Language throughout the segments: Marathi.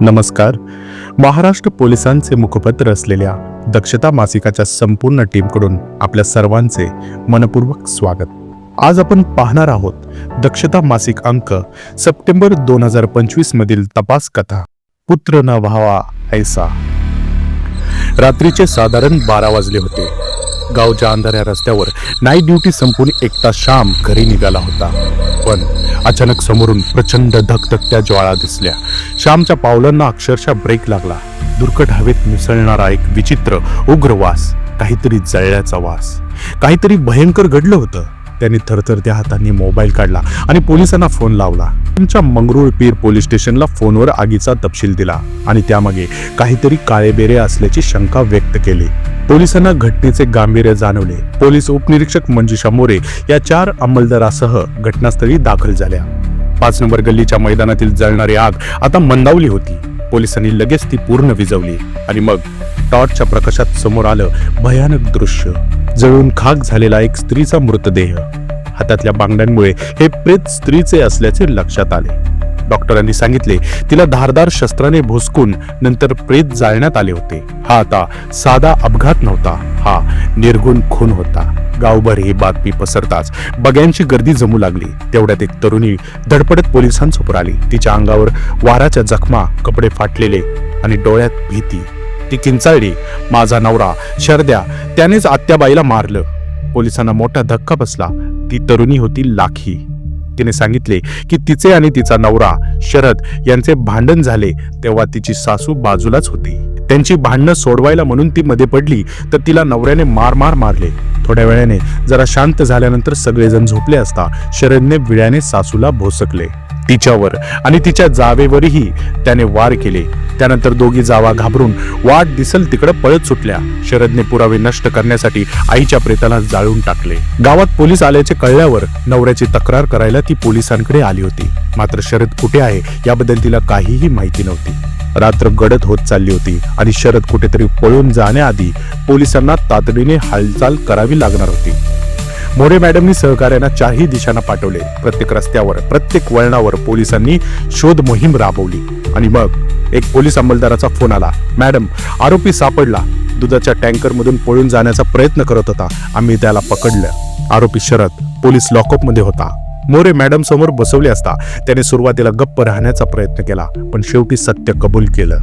नमस्कार. महाराष्ट्र पोलिसांचे मुखपत्र असलेल्या दक्षता मासिकाच्या संपूर्ण टीमकडून आपल्या सर्वांचे मनपूर्वक स्वागत. आज आपण पाहणार आहोत दक्षता मासिक अंक सप्टेंबर दोन हजार पंचवीस मधील तपास कथा. पुत्र न व्हावा ऐसा. रात्रीचे साधारण बारा वाजले होते. गावच्या अंधाऱ्या रस्त्यावर नाईट ड्युटी संपून एकटा श्याम घरी निघाला होता. पण अचानक समोरून प्रचंड धकधकत्या ज्वाळा दिसल्या. श्यामच्या पावलांना अक्षरशः ब्रेक लागला. दुर्कट हवेत मिसळणारा एक विचित्र उग्र वास काहीतरी जळल्याचा वास. काहीतरी भयंकर घडलं होतं. त्यांनी थरथरत्या हातांनी मोबाईल काढला आणि पोलिसांना फोन लावला. तुमच्या मंगरुळपीर पोलीस स्टेशनला फोनवर आगीचा तपशील दिला आणि त्यामागे काहीतरी काळेबेरे असल्याची शंका व्यक्त केली. पोलिसांना घटनेचे गांभीर्य जाणवले. पोलीस उपनिरीक्षक मंजुषा मोरे या चार अंमलदारासह घटनास्थळी दाखल झाल्या. पाच नंबर गल्लीच्या मैदानातील जळणारी आग आता मंदावली होती. पोलिसांनी लगेच ती पूर्ण विझवली आणि मग टॉर्चच्या प्रकाशात समोर आलं भयानक दृश्य. जळून खाक झालेला एक स्त्रीचा मृतदेह. हातातल्या बांगड्यांमुळे हे प्रेत स्त्रीचे असल्याचे लक्षात आले. डॉक्टरांनी सांगितले तिला धारदार शस्त्राने भोसकून नंतर प्रेत जाळण्यात आले होते. हा आता साधा अपघात नव्हता. हा निर्गुण खून होता. गावभर ही बातमी पसरताच. बग्यांची गर्दी जमू लागली. तेवढ्यात एक तरुणी धडपडत पोलिसांसमोर आली. तिच्या अंगावर वाराच्या जखमा कपडे फाटलेले आणि डोळ्यात भीती. ती किंचाळली माझा नवरा शरद्या त्यानेच आत्याबाईला मारलं. पोलिसांना मोठा धक्का बसला. ती तरुणी होती लाखी. तिने सांगितले की तिचे आणि तिचा नवरा शरद यांचे भांडण झाले तेव्हा तिची सासू बाजूलाच होती. त्यांची भांडणं सोडवायला म्हणून ती मध्ये पडली तर तिला नवऱ्याने मार मार मारले. थोड्या वेळाने जरा शांत झाल्यानंतर सगळेजण झोपले असता शरदने विळ्याने सासूला भोसकले. तिच्यावर आणि तिच्या जावेवरही त्याने वार केले. त्यानंतर दोघी जावा घाबरून वाट दिसल तिकडे पळत सुटल्या. शरदने पुरावे नष्ट करण्यासाठी आईच्या प्रेताला जाळून टाकले. गावात पोलीस आल्याचे कळल्यावर नवऱ्याची तक्रार करायला ती पोलिसांकडे आली होती. मात्र शरद कुठे आहे याबद्दल तिला काहीही माहिती नव्हती. रात्र गडद होत चालली होती आणि शरद कुठेतरी पळून जाण्याआधी पोलिसांना तातडीने हालचाल करावी लागणार होती. मोरे मॅडमनी सहकाऱ्यांना चारही दिशांना पाठवले. प्रत्येक रस्त्यावर प्रत्येक वळणावर पोलिसांनी शोध मोहीम राबवली. आणि मग एक पोलीस अंमलदाराचा फोन आला. मॅडम आरोपी सापडला. दुधाच्या टँकर मधून पळून जाण्याचा प्रयत्न करत होता. आम्ही त्याला पकडलं. आरोपी शरद पोलीस लॉकअपमध्ये होता. मोरे मॅडम समोर बसवले असता त्याने सुरुवातीला गप्प राहण्याचा प्रयत्न केला पण शेवटी सत्य कबूल केलं.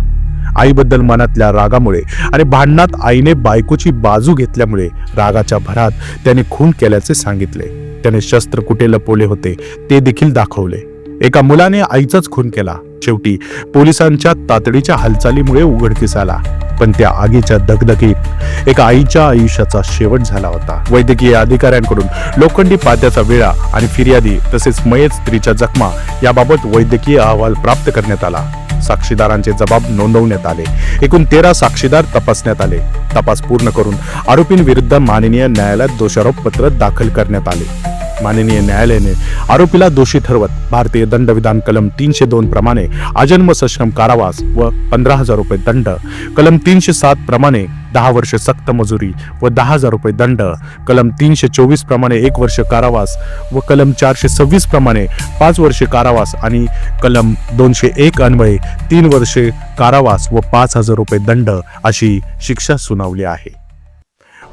आईबद्दल मनातल्या रागामुळे आणि भांडणात आईने बायकोची बाजू घेतल्यामुळे रागाच्या भरात त्याने खून केल्याचे सांगितले. त्याने शस्त्र कुठे लपवले होते ते देखील दाखवले. एका मुलाने आईचाच खून केला. शेवटी पोलिसांच्या तातडीच्या हालचालीमुळे उघडकीस आला. पण त्या आगीच्या दगदगीत एका आईच्या आयुष्याचा शेवट झाला होता. वैद्यकीय अधिकाऱ्यांकडून लोखंडी पात्याचा वेळा आणि फिर्यादी तसेच मयत स्त्रीच्या जखमा याबाबत वैद्यकीय अहवाल प्राप्त करण्यात आला. साक्षीदारांचे जबाब नोंदवण्यात आले. एकूण तेरा साक्षीदार तपासण्यात आले. तपास पूर्ण करून आरोपींविरुद्ध माननीय न्यायालयात दोषारोपपत्र दाखल करण्यात आले. माननीय न्यायालयाने आरोपीला दोषी ठरवत भारतीय दंडविधान कलम तीनशे दोन प्रमाणे आजन्म सश्रम कारावास व पंधरा हजार रुपये दंड कलम तीनशे सात प्रमाणे दहा वर्ष सक्त मजुरी व दहा हजार रुपये दंड कलम तीनशे चोवीस प्रमाणे एक वर्ष कारावास व कलम चारशे सव्वीस प्रमाणे पाच वर्षे कारावास आणि कलम दोनशे एक अन्वये तीन वर्षे कारावास व पाच हजार रुपये दंड अशी शिक्षा सुनावली आहे.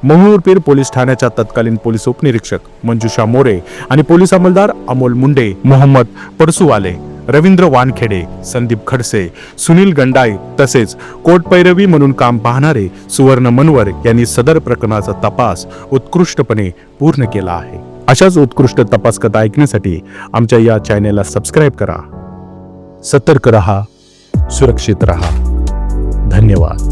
मंगळूरपीर पोलीस ठाण्याच्या तत्कालीन पोलीस उपनिरीक्षक मंजुषा मोरे आणि पोलीस अंमलदार अमोल मुंडे मोहम्मद परसुवाले रवींद्र वानखेडे संदीप खडसे सुनील गंडाई तसेच कोटपैरवी म्हणून काम पाहणारे सुवर्ण मनवर यांनी सदर प्रकरणाचा तपास उत्कृष्टपणे पूर्ण केला आहे. अशाच उत्कृष्ट तपास कथा ऐकण्यासाठी आमच्या या चॅनेलला सबस्क्राईब करा. सतर्क रहा सुरक्षित रहा. धन्यवाद.